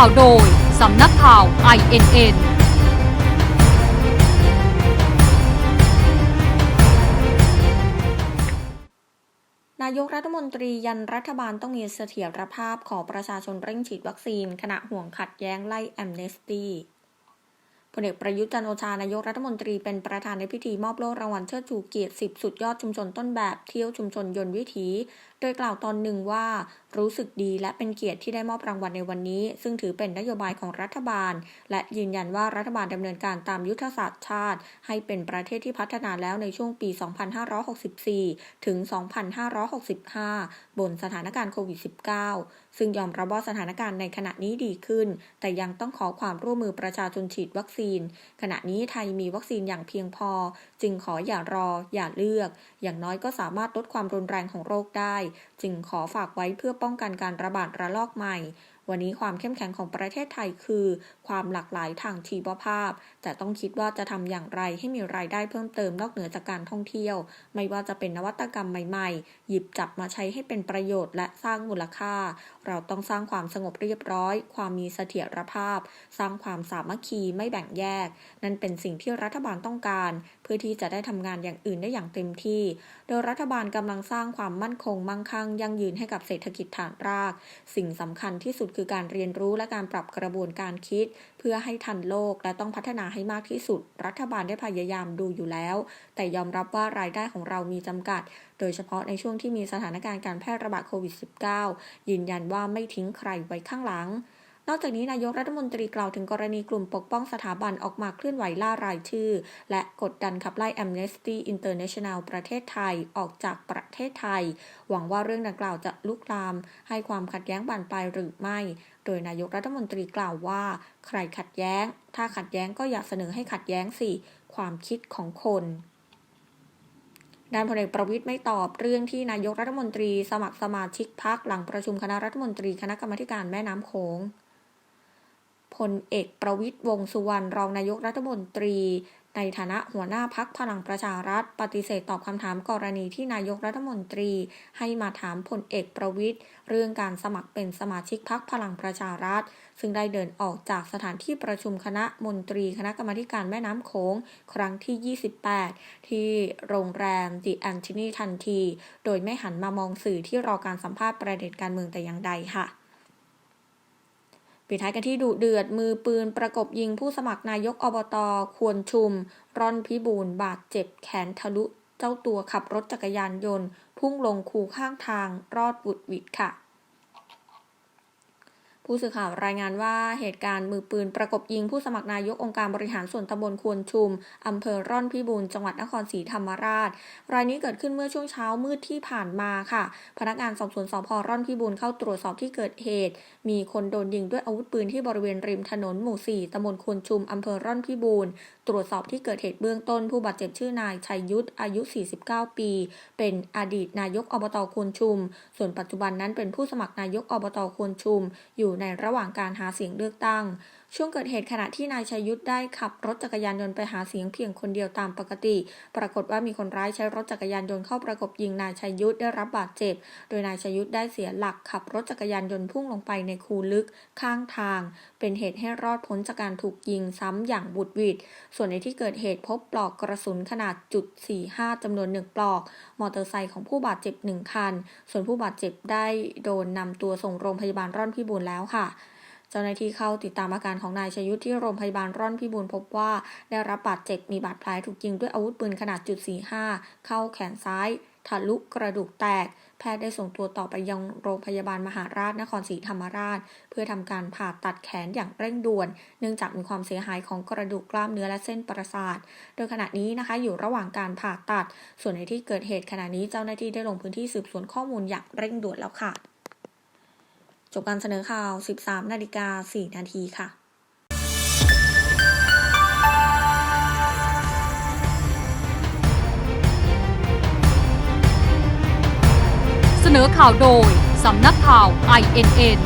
ข่าวโดย สำนักข่าว INN นายกรัฐมนตรียันรัฐบาลต้องมีเสถียรภาพขอประชาชนเร่งฉีดวัคซีน ขณะห่วงขัดแย้งไล่แอมเนสตี้พลเอกประยุทธ์จันโอชานายกรัฐมนตรีเป็นประธานในพิธีมอบโล่รางวัลเชิดชูเกียรติ 10 สุดยอดชุมชนต้นแบบเที่ยวชุมชนยนต์วิถีโดยกล่าวตอนหนึ่งว่ารู้สึกดีและเป็นเกียรติที่ได้มอบรางวัลในวันนี้ ซึ่งถือเป็นนโยบายของรัฐบาล และยืนยันว่ารัฐบาลดำเนินการตามยุทธศาสตร์ชาติ ให้เป็นประเทศที่พัฒนาแล้วในช่วงปี 2564 ถึง 2565 บนสถานการณ์โควิด -19 ซึ่งยอมรับว่าสถานการณ์ในขณะนี้ดีขึ้น แต่ยังต้องขอความร่วมมือประชาชนฉีดวัคซีน ขณะนี้ไทยมีวัคซีนอย่างเพียงพอ จึงขออย่ารออย่าเลือก อย่างน้อยก็สามารถลดความรุนแรงของโรคได้จึงขอฝากไว้เพื่อป้องกันการระบาดระลอกใหม่ วันนี้ความเข้มแข็งของประเทศไทยคือ ความหลากหลายทางชีวภาพ แต่ต้องคิดว่าจะทำอย่างไรให้มีรายได้เพิ่มเติมนอกเหนือจากการท่องเที่ยว ไม่ว่าจะเป็นนวัตกรรมใหม่ๆ หยิบจับมาใช้ให้เป็นประโยชน์และสร้างมูลค่า เราต้องสร้างความสงบเรียบร้อย ความมีเสถียรภาพ สร้างความสามัคคีไม่แบ่งแยก นั่นเป็นสิ่งที่รัฐบาลต้องการ พื่อที่จะได้ทำงานอย่างอื่นได้อย่างเต็มที่ โดยรัฐบาลกำลังสร้างความมั่นคงมั่งคั่งยั่งยืนให้กับเศรษฐกิจฐานราก สิ่งสำคัญที่สุดคือการเรียนรู้และการปรับกระบวนการคิด เพื่อให้ทันโลกและต้องพัฒนาให้มากที่สุด รัฐบาลได้พยายามดูอยู่แล้ว แต่ยอมรับว่ารายได้ของเรามีจำกัด โดยเฉพาะในช่วงที่มีสถานการณ์การแพร่ระบาดโควิด -19 ยืนยันว่าไม่ทิ้งใครไว้ข้างหลัง นอกจากนี้นายกรัฐมนตรีกล่าวถึงกรณีกลุ่มปกป้องสถาบันออกมาเคลื่อนไหวล่ารายชื่อ และกดดันขับไล่ Amnesty International ประเทศไทยออกจากประเทศไทย หวังว่าเรื่องดังกล่าวจะลุกลาม ให้ความขัดแย้งบานปลายหรือไม่ โดยนายกรัฐมนตรีกล่าวว่า ใครขัดแย้ง ถ้าขัดแย้งก็อย่าเสนอให้ขัดแย้งสิ ความคิดของคนด้านพลเอกประวิตยไม่ตอบเรื่องที่นายกรัฐมนตรีสมัครสมาชิกพักหลังประชุมคณะรัฐมนตรีคณะกรรมการแม่น้ำโขง พลเอกประวิตยวงสุวรรณรองนายกรัฐมนตรี ในฐานะหัวหน้าพักพลังประชารัฐ ปฏิเสธตอบคำถามกรณีที่นายกรัฐมนตรี ให้มาถามพลเอกประวิตยเรื่องการสมัครเป็นสมาชิกพักพลังประชารัฐ ซึ่งได้เดินออกจากสถานที่ประชุมคณะมนตรีคณะกรรมการแม่น้ำโขงครั้งที่ 28 ที่โรงแรมดิแอนโทนีทันที โดยไม่หันมามองสื่อที่รอการสัมภาษณ์ประเด็นการเมืองแต่อย่างใดค่ะ ปิดท้ายกันที่ดุเดือดมือปืนประกบยิงผู้สมัครนายกอบตควรชุม ร่อนพิบูลบาดเจ็บแขนทะลุ เจ้าตัวขับรถจักรยานยนต์ พุ่งลงคูข้างทางรอดบุดวิดค่ะ ผู้สื่อข่าวรายงานว่าเหตุการณ์มือปืนประกบยิงผู้สมัครนายกองค์การบริหารส่วนตำบลควรชุม อำเภอร่อนพิบูลจังหวัดนครศรีธรรมราช รายนี้เกิดขึ้นเมื่อช่วงเช้ามืดที่ผ่านมาค่ะ พนักงานสอบสวนสพร่อนพิบูลเข้าตรวจสอบที่เกิดเหตุ มีคนโดนยิงด้วยอาวุธปืนที่บริเวณริมถนนหมู่ 4ตำบลควรชุม อำเภอร่อนพิบูลตรวจสอบที่เกิดเหตุเบื้องต้น ผู้บาดเจ็บชื่อนายชัยยุทธอายุ 49 ปี เป็นอดีตนายกอบตควรชุม ส่วนปัจจุบันนั้นเป็นผู้สมัครนายกอบตควรชุมอยู่ในระหว่างการหาเสียงเลือกตั้งช่วงเกิดเหตุขณะที่นายชัยยุทธได้ขับรถจักรยานยนต์ไปหาเสียงเพียงคนเดียวตามปกติ ปรากฏว่ามีคนร้ายใช้รถจักรยานยนต์เข้าประกบยิงนายชัยยุทธได้รับบาดเจ็บ โดยนายชัยยุทธได้เสียหลักขับรถจักรยานยนต์พุ่งลงไปในคูลึกข้างทาง เป็นเหตุให้รอดพ้นจากการถูกยิงซ้ำอย่างบุดวิดส่วนในที่เกิดเหตุพบปลอกกระสุนขนาดจุด45จำนวนหนึ่งปลอก มอเตอร์ไซค์ของผู้บาดเจ็บหนึ่งคัน ส่วนผู้บาดเจ็บได้โดนนำตัวส่งโรงพยาบาลร่อนพิบูลแล้วค่ะ จ้าหน้าที่เข้าติดตามอาการของนายชยุทธที่โรงพยาบาลร่อนพิบูลพบว่าได้รับบาดเจ็บมีบาดแผลถูกยิงด้วยอาวุธปืนขนาดจุด45เข้าแขนซ้ายทะลุกระดูกแตก แพทย์ได้ส่งตัวต่อไปยังโรงพยาบาลมหาราชนครศรีธรรมราช เพื่อทำการผ่าตัดแขนอย่างเร่งด่วน เนื่องจากมีความเสียหายของกระดูกกล้ามเนื้อและเส้นประสาท โดยขณะนี้นะคะอยู่ระหว่างการผ่าตัด ส่วนในที่เกิดเหตุขณะนี้เจ้าหน้าที่ได้ลงพื้นที่สืบสวนข้อมูลอย่างเร่งด่วนแล้วค่ะ จบการเสนอข่าว 13 นาฬิกา 4 นาทีค่ะเสนอข่าวโดย สำนักข่าว INN